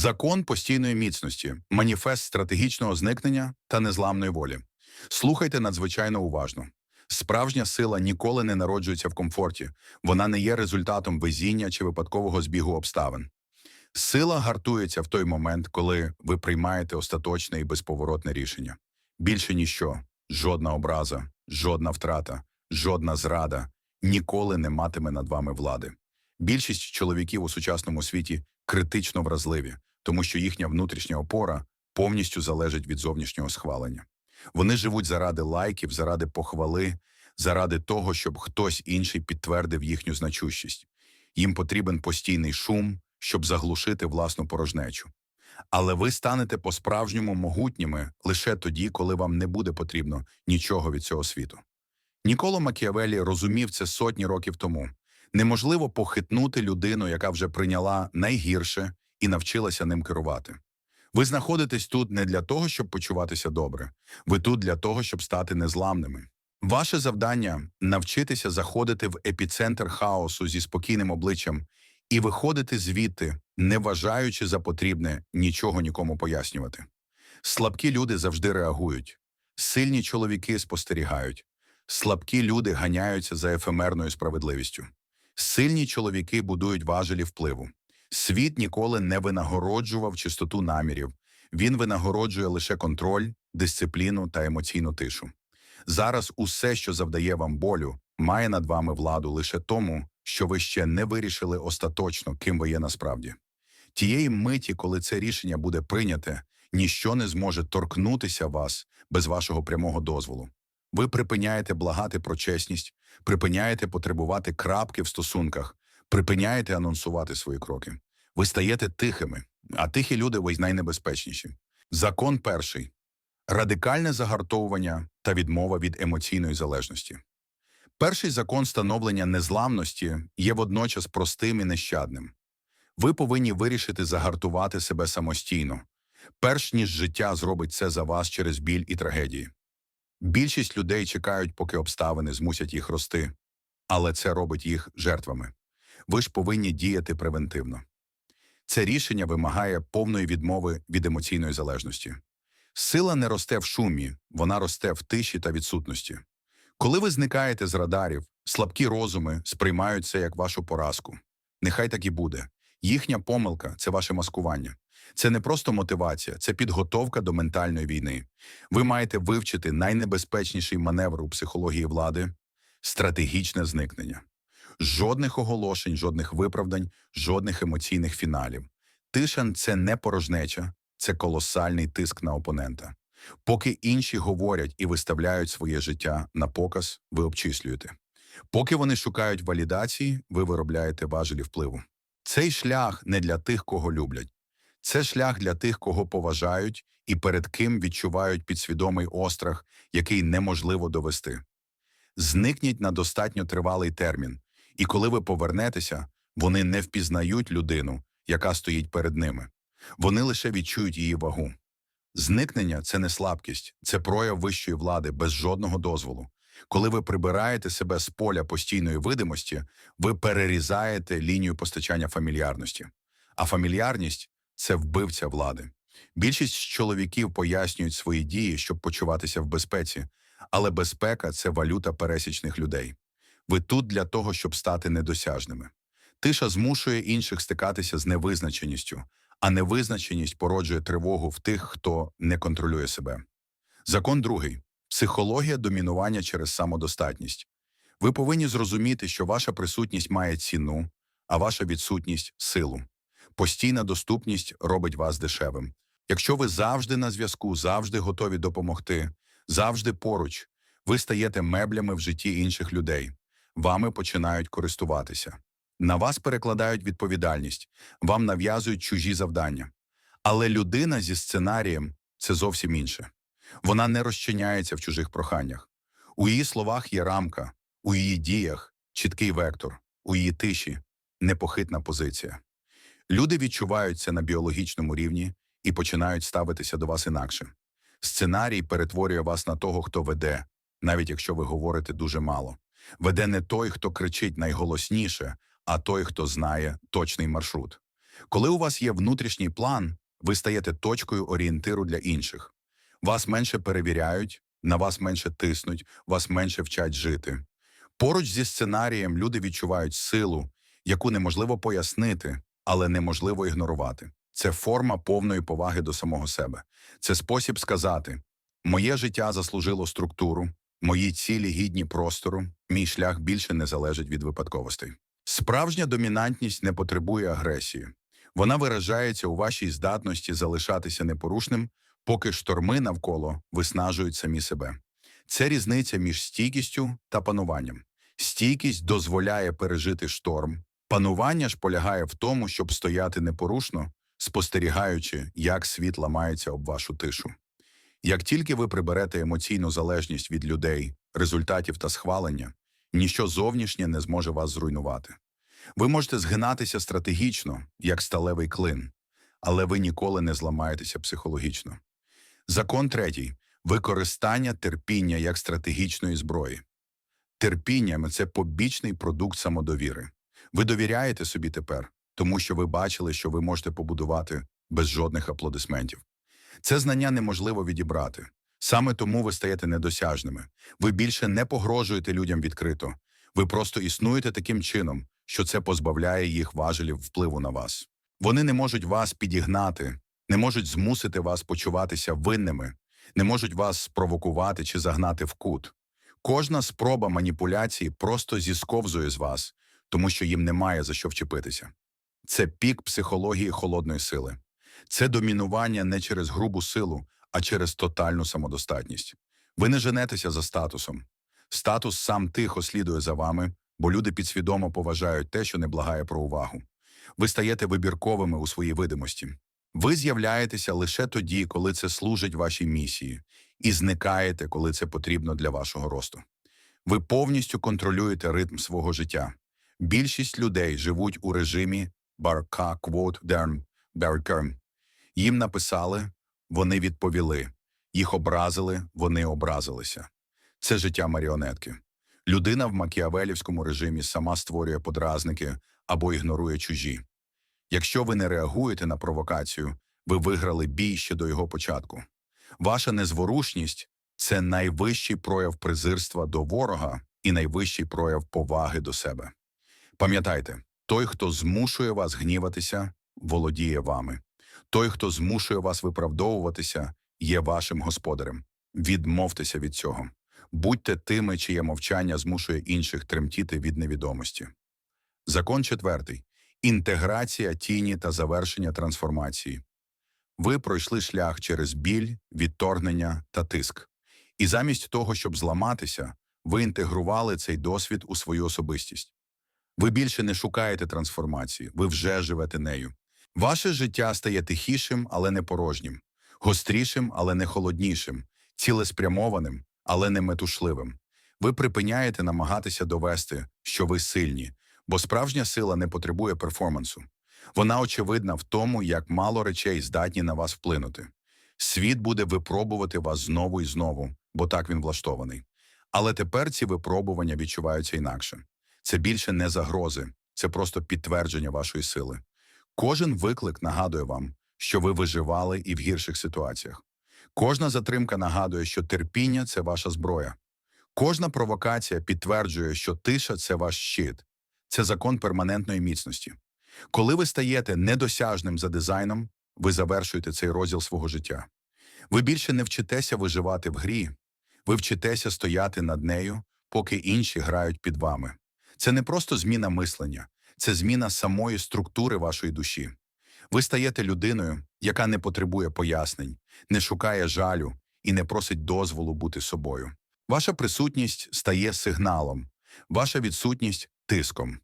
Закон постійної міцності, маніфест стратегічного зникнення та незламної волі. Слухайте надзвичайно уважно. Справжня сила ніколи не народжується в комфорті, вона не є результатом везіння чи випадкового збігу обставин. Сила гартується в той момент, коли ви приймаєте остаточне і безповоротне рішення. Більше ніщо, жодна образа, жодна втрата, жодна зрада ніколи не матиме над вами влади. Більшість чоловіків у сучасному світі критично вразливі, тому що їхня внутрішня опора повністю залежить від зовнішнього схвалення. Вони живуть заради лайків, заради похвали, заради того, щоб хтось інший підтвердив їхню значущість. Їм потрібен постійний шум, щоб заглушити власну порожнечу. Але ви станете по-справжньому могутніми лише тоді, коли вам не буде потрібно нічого від цього світу. Ніколо Макіавелі розумів це сотні років тому. Неможливо похитнути людину, яка вже прийняла найгірше і навчилася ним керувати. Ви знаходитесь тут не для того, щоб почуватися добре. Ви тут для того, щоб стати незламними. Ваше завдання навчитися заходити в епіцентр хаосу зі спокійним обличчям і виходити звідти, не вважаючи за потрібне нічого нікому пояснювати. Слабкі люди завжди реагують, сильні чоловіки спостерігають, слабкі люди ганяються за ефемерною справедливістю. Сильні чоловіки будують важелі впливу. Світ ніколи не винагороджував чистоту намірів. Він винагороджує лише контроль, дисципліну та емоційну тишу. Зараз усе, що завдає вам болю, має над вами владу лише тому, що ви ще не вирішили остаточно, ким ви є насправді. Тієї миті, коли це рішення буде прийняте, ніщо не зможе торкнутися вас без вашого прямого дозволу. Ви припиняєте благати про чесність, припиняєте потребувати крапки в стосунках, припиняєте анонсувати свої кроки. Ви стаєте тихими, а тихі люди ви найнебезпечніші. Закон перший радикальне загартовування та відмова від емоційної залежності. Перший закон становлення незламності є водночас простим і нещадним. Ви повинні вирішити загартувати себе самостійно, перш ніж життя зробить це за вас через біль і трагедії. Більшість людей чекають, поки обставини змусять їх рости, але це робить їх жертвами. Ви ж повинні діяти превентивно. Це рішення вимагає повної відмови від емоційної залежності. Сила не росте в шумі, вона росте в тиші та відсутності. Коли ви зникаєте з радарів, слабкі розуми сприймають це як вашу поразку. Нехай так і буде. Їхня помилка це ваше маскування. Це не просто мотивація, це підготовка до ментальної війни. Ви маєте вивчити найнебезпечніший маневр у психології влади стратегічне зникнення. Жодних оголошень, жодних виправдань, жодних емоційних фіналів. Тиша – це не порожнеча, це колосальний тиск на опонента. Поки інші говорять і виставляють своє життя на показ, ви обчислюєте. Поки вони шукають валідації, ви виробляєте важелі впливу. Цей шлях не для тих, кого люблять. Це шлях для тих, кого поважають і перед ким відчувають підсвідомий острах, який неможливо довести. Зникніть на достатньо тривалий термін, і коли ви повернетеся, вони не впізнають людину, яка стоїть перед ними. Вони лише відчують її вагу. Зникнення це не слабкість, це прояв вищої влади без жодного дозволу. Коли ви прибираєте себе з поля постійної видимості, ви перерізаєте лінію постачання фамільярності. А фамільярність це вбивця влади. Більшість чоловіків пояснюють свої дії, щоб почуватися в безпеці, але безпека це валюта пересічних людей. Ви тут для того, щоб стати недосяжними. Тиша змушує інших стикатися з невизначеністю, а невизначеність породжує тривогу в тих, хто не контролює себе. Закон другий психологія домінування через самодостатність. Ви повинні зрозуміти, що ваша присутність має ціну, а ваша відсутність силу. Постійна доступність робить вас дешевим. Якщо ви завжди на зв'язку, завжди готові допомогти, завжди поруч, ви стаєте меблями в житті інших людей, вами починають користуватися. На вас перекладають відповідальність, вам нав'язують чужі завдання. Але людина зі сценарієм це зовсім інше. Вона не розчиняється в чужих проханнях. У її словах є рамка, у її діях чіткий вектор, у її тиші непохитна позиція. Люди відчувають це на біологічному рівні і починають ставитися до вас інакше. Сценарій перетворює вас на того, хто веде, навіть якщо ви говорите дуже мало. Веде не той, хто кричить найголосніше, а той, хто знає точний маршрут. Коли у вас є внутрішній план, ви стаєте точкою орієнтиру для інших. Вас менше перевіряють, на вас менше тиснуть, вас менше вчать жити. Поруч зі сценарієм люди відчувають силу, яку неможливо пояснити, але неможливо ігнорувати. Це форма повної поваги до самого себе. Це спосіб сказати: моє життя заслужило структуру, мої цілі гідні простору, мій шлях більше не залежить від випадковостей. Справжня домінантність не потребує агресії. Вона виражається у вашій здатності залишатися непорушним, поки шторми навколо виснажують самі себе. Це різниця між стійкістю та пануванням. Стійкість дозволяє пережити шторм. Панування ж полягає в тому, щоб стояти непорушно, спостерігаючи, як світ ламається об вашу тишу. Як тільки ви приберете емоційну залежність від людей, результатів та схвалення, ніщо зовнішнє не зможе вас зруйнувати. Ви можете згинатися стратегічно, як сталевий клин, але ви ніколи не зламаєтеся психологічно. Закон третій використання терпіння як стратегічної зброї. Терпіння це побічний продукт самодовіри. Ви довіряєте собі тепер, тому що ви бачили, що ви можете побудувати без жодних аплодисментів. Це знання неможливо відібрати. Саме тому ви стаєте недосяжними. Ви більше не погрожуєте людям відкрито. Ви просто існуєте таким чином, що це позбавляє їх важелів впливу на вас. Вони не можуть вас підігнати, не можуть змусити вас почуватися винними, не можуть вас спровокувати чи загнати в кут. Кожна спроба маніпуляції просто зісковзує з вас, тому що їм немає за що вчепитися. Це пік психології холодної сили. Це домінування не через грубу силу, а через тотальну самодостатність. Ви не женетеся за статусом. Статус сам тихо слідує за вами, бо люди підсвідомо поважають те, що не благає про увагу. Ви стаєте вибірковими у своїй видимості. Ви з'являєтеся лише тоді, коли це служить вашій місії, і зникаєте, коли це потрібно для вашого росту. Ви повністю контролюєте ритм свого життя. Більшість людей живуть у режимі «барка квот дерм беркерм». Їм написали, вони відповіли. Їх образили, вони образилися. Це життя маріонетки. Людина в макіавелівському режимі сама створює подразники або ігнорує чужі. Якщо ви не реагуєте на провокацію, ви виграли бій ще до його початку. Ваша незворушність це найвищий прояв презирства до ворога і найвищий прояв поваги до себе. Пам'ятайте, той, хто змушує вас гніватися, володіє вами. Той, хто змушує вас виправдовуватися, є вашим господарем. Відмовтеся від цього. Будьте тими, чиє мовчання змушує інших тремтіти від невідомості. Закон четвертий. Інтеграція тіні та завершення трансформації. Ви пройшли шлях через біль, відторгнення та тиск. І замість того, щоб зламатися, ви інтегрували цей досвід у свою особистість. Ви більше не шукаєте трансформації, ви вже живете нею. Ваше життя стає тихішим, але не порожнім, гострішим, але не холоднішим, цілеспрямованим, але не метушливим. Ви припиняєте намагатися довести, що ви сильні, бо справжня сила не потребує перформансу. Вона очевидна в тому, як мало речей здатні на вас вплинути. Світ буде випробувати вас знову і знову, бо так він влаштований. Але тепер ці випробування відчуваються інакше. Це більше не загрози, це просто підтвердження вашої сили. Кожен виклик нагадує вам, що ви виживали і в гірших ситуаціях. Кожна затримка нагадує, що терпіння це ваша зброя. Кожна провокація підтверджує, що тиша це ваш щит, це закон перманентної міцності. Коли ви стаєте недосяжним за дизайном, ви завершуєте цей розділ свого життя. Ви більше не вчитеся виживати в грі, ви вчитеся стояти над нею, поки інші грають під вами. Це не просто зміна мислення, це зміна самої структури вашої душі. Ви стаєте людиною, яка не потребує пояснень, не шукає жалю і не просить дозволу бути собою. Ваша присутність стає сигналом, ваша відсутність тиском.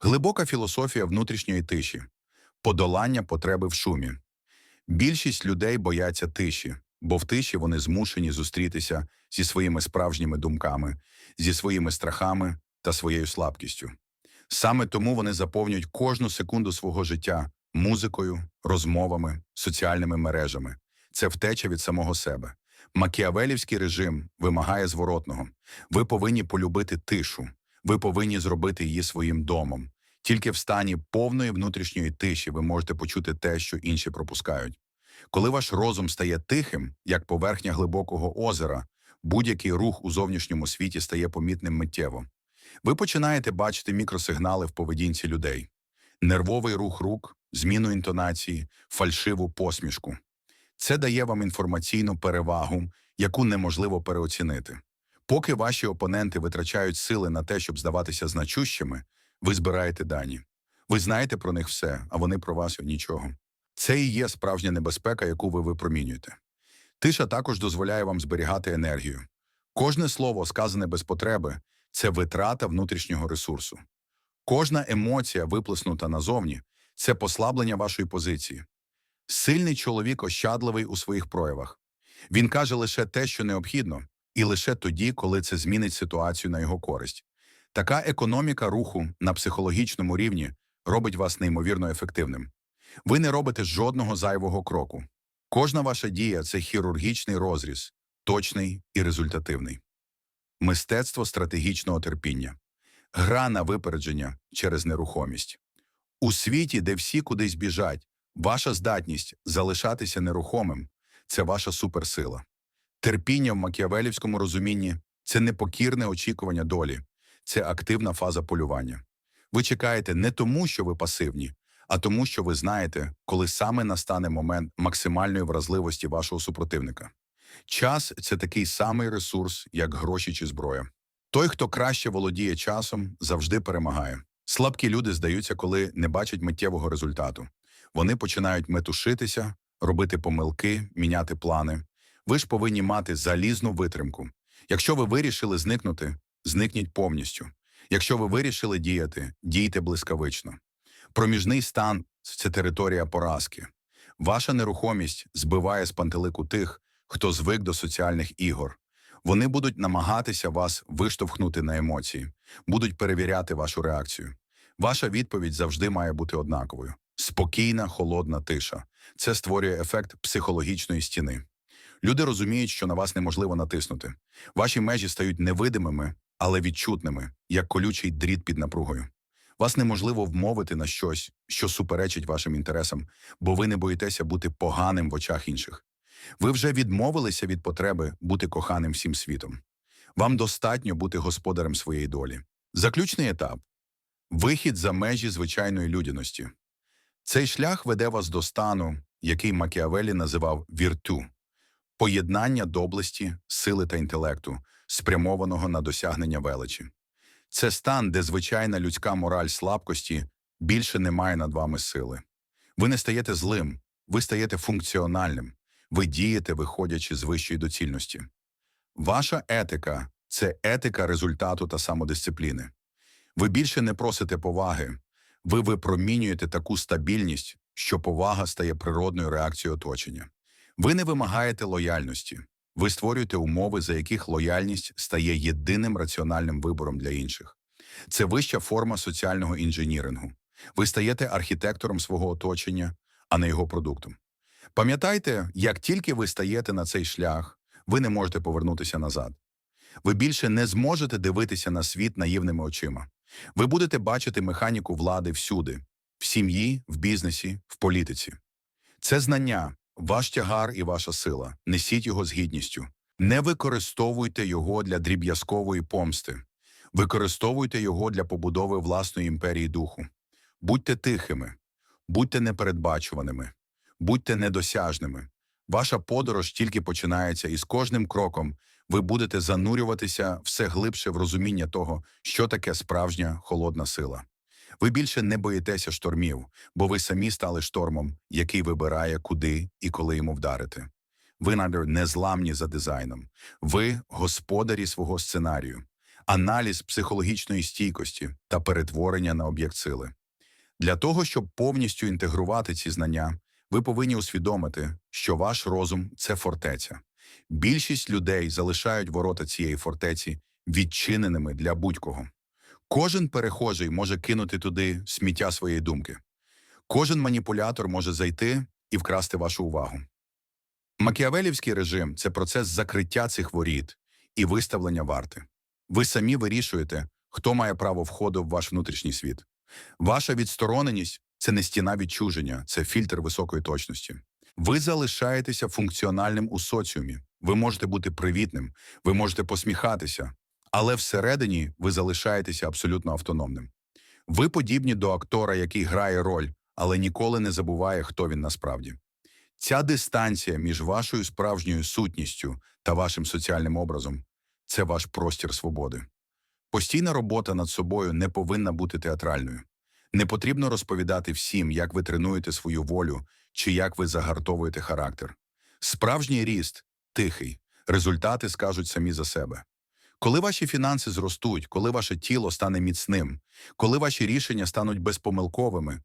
Глибока філософія внутрішньої тиші, подолання потреби в шумі. Більшість людей бояться тиші, бо в тиші вони змушені зустрітися зі своїми справжніми думками, зі своїми страхами та своєю слабкістю. Саме тому вони заповнюють кожну секунду свого життя музикою, розмовами, соціальними мережами. Це втеча від самого себе. Макіавелівський режим вимагає зворотного. Ви повинні полюбити тишу, ви повинні зробити її своїм домом. Тільки в стані повної внутрішньої тиші ви можете почути те, що інші пропускають. Коли ваш розум стає тихим, як поверхня глибокого озера, будь-який рух у зовнішньому світі стає помітним миттєво. Ви починаєте бачити мікросигнали в поведінці людей, нервовий рух рук, зміну інтонації, фальшиву посмішку. Це дає вам інформаційну перевагу, яку неможливо переоцінити. Поки ваші опоненти витрачають сили на те, щоб здаватися значущими, ви збираєте дані. Ви знаєте про них все, а вони про вас нічого. Це і є справжня небезпека, яку ви випромінюєте. Тиша також дозволяє вам зберігати енергію. Кожне слово, сказане без потреби, це витрата внутрішнього ресурсу. Кожна емоція, виплеснута назовні, це послаблення вашої позиції. Сильний чоловік ощадливий у своїх проявах. Він каже лише те, що необхідно, і лише тоді, коли це змінить ситуацію на його користь. Така економіка руху на психологічному рівні робить вас неймовірно ефективним. Ви не робите жодного зайвого кроку. Кожна ваша дія це хірургічний розріз, точний і результативний. Мистецтво стратегічного терпіння, гра на випередження через нерухомість. У світі, де всі кудись біжать, ваша здатність залишатися нерухомим це ваша суперсила. Терпіння в макіавелівському розумінні це непокірне очікування долі, це активна фаза полювання. Ви чекаєте не тому, що ви пасивні, а тому, що ви знаєте, коли саме настане момент максимальної вразливості вашого супротивника. Час це такий самий ресурс, як гроші чи зброя. Той, хто краще володіє часом, завжди перемагає. Слабкі люди здаються, коли не бачать миттєвого результату. Вони починають метушитися, робити помилки, міняти плани. Ви ж повинні мати залізну витримку. Якщо ви вирішили зникнути, зникніть повністю. Якщо ви вирішили діяти, дійте блискавично. Проміжний стан це територія поразки. Ваша нерухомість збиває з пантелику тих, хто звик до соціальних ігор. Вони будуть намагатися вас виштовхнути на емоції, будуть перевіряти вашу реакцію. Ваша відповідь завжди має бути однаковою: спокійна, холодна тиша. Це створює ефект психологічної стіни. Люди розуміють, що на вас неможливо натиснути. Ваші межі стають невидимими, але відчутними, як колючий дріт під напругою. Вас неможливо вмовити на щось, що суперечить вашим інтересам, бо ви не боїтеся бути поганим в очах інших. Ви вже відмовилися від потреби бути коханим всім світом. Вам достатньо бути господарем своєї долі. Заключний етап вихід за межі звичайної людяності. Цей шлях веде вас до стану, який Макіавелі називав вірту поєднання доблесті, сили та інтелекту, спрямованого на досягнення величі. Це стан, де звичайна людська мораль слабкості більше не має над вами сили. Ви не стаєте злим, ви стаєте функціональним, ви дієте, виходячи з вищої доцільності. Ваша етика це етика результату та самодисципліни. Ви більше не просите поваги, ви випромінюєте таку стабільність, що повага стає природною реакцією оточення. Ви не вимагаєте лояльності, ви створюєте умови, за яких лояльність стає єдиним раціональним вибором для інших. Це вища форма соціального інженірингу. Ви стаєте архітектором свого оточення, а не його продуктом. Пам'ятайте, як тільки ви стаєте на цей шлях, ви не можете повернутися назад. Ви більше не зможете дивитися на світ наївними очима. Ви будете бачити механіку влади всюди в сім'ї, в бізнесі, в політиці. Це знання, ваш тягар і ваша сила. Несіть його з гідністю. Не використовуйте його для дріб'язкової помсти. Використовуйте його для побудови власної імперії духу. Будьте тихими, будьте непередбачуваними, будьте недосяжними. Ваша подорож тільки починається, і з кожним кроком ви будете занурюватися все глибше в розуміння того, що таке справжня холодна сила. Ви більше не боїтеся штормів, бо ви самі стали штормом, який вибирає, куди і коли йому вдарити. Ви надер незламні за дизайном. Ви господарі свого сценарію, аналіз психологічної стійкості та перетворення на об'єкт сили. Для того, щоб повністю інтегрувати ці знання, ви повинні усвідомити, що ваш розум це фортеця. Більшість людей залишають ворота цієї фортеці відчиненими для будь-кого. Кожен перехожий може кинути туди сміття своєї думки. Кожен маніпулятор може зайти і вкрасти вашу увагу. Макіавелівський режим це процес закриття цих воріт і виставлення варти. Ви самі вирішуєте, хто має право входу в ваш внутрішній світ. Ваша відстороненість це не стіна відчуження, це фільтр високої точності. Ви залишаєтеся функціональним у соціумі. Ви можете бути привітним, ви можете посміхатися, але всередині ви залишаєтеся абсолютно автономним. Ви подібні до актора, який грає роль, але ніколи не забуває, хто він насправді. Ця дистанція між вашою справжньою сутністю та вашим соціальним образом це ваш простір свободи. Постійна робота над собою не повинна бути театральною. Не потрібно розповідати всім, як ви тренуєте свою волю чи як ви загартовуєте характер. Справжній ріст тихий, результати скажуть самі за себе. Коли ваші фінанси зростуть, коли ваше тіло стане міцним, коли ваші рішення стануть безпомилковими,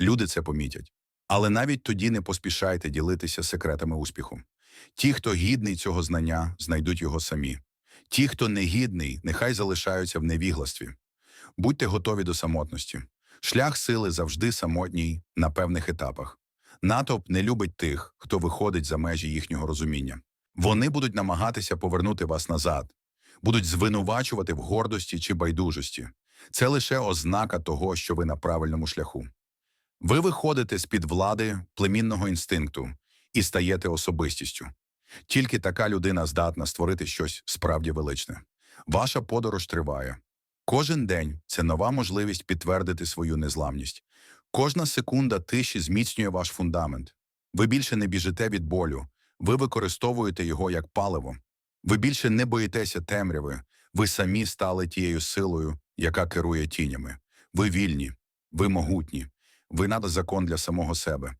люди це помітять. Але навіть тоді не поспішайте ділитися секретами успіху. Ті, хто гідний цього знання, знайдуть його самі. Ті, хто не гідний, нехай залишаються в невігластві. Будьте готові до самотності. Шлях сили завжди самотній на певних етапах. Натовп не любить тих, хто виходить за межі їхнього розуміння. Вони будуть намагатися повернути вас назад, будуть звинувачувати в гордості чи байдужості. Це лише ознака того, що ви на правильному шляху. Ви виходите з-під влади племінного інстинкту і стаєте особистістю. Тільки така людина здатна створити щось справді величне. Ваша подорож триває. Кожен день це нова можливість підтвердити свою незламність. Кожна секунда тиші зміцнює ваш фундамент. Ви більше не біжите від болю, ви використовуєте його як паливо. Ви більше не боїтеся темряви, ви самі стали тією силою, яка керує тінями. Ви вільні, ви могутні, ви над закон для самого себе.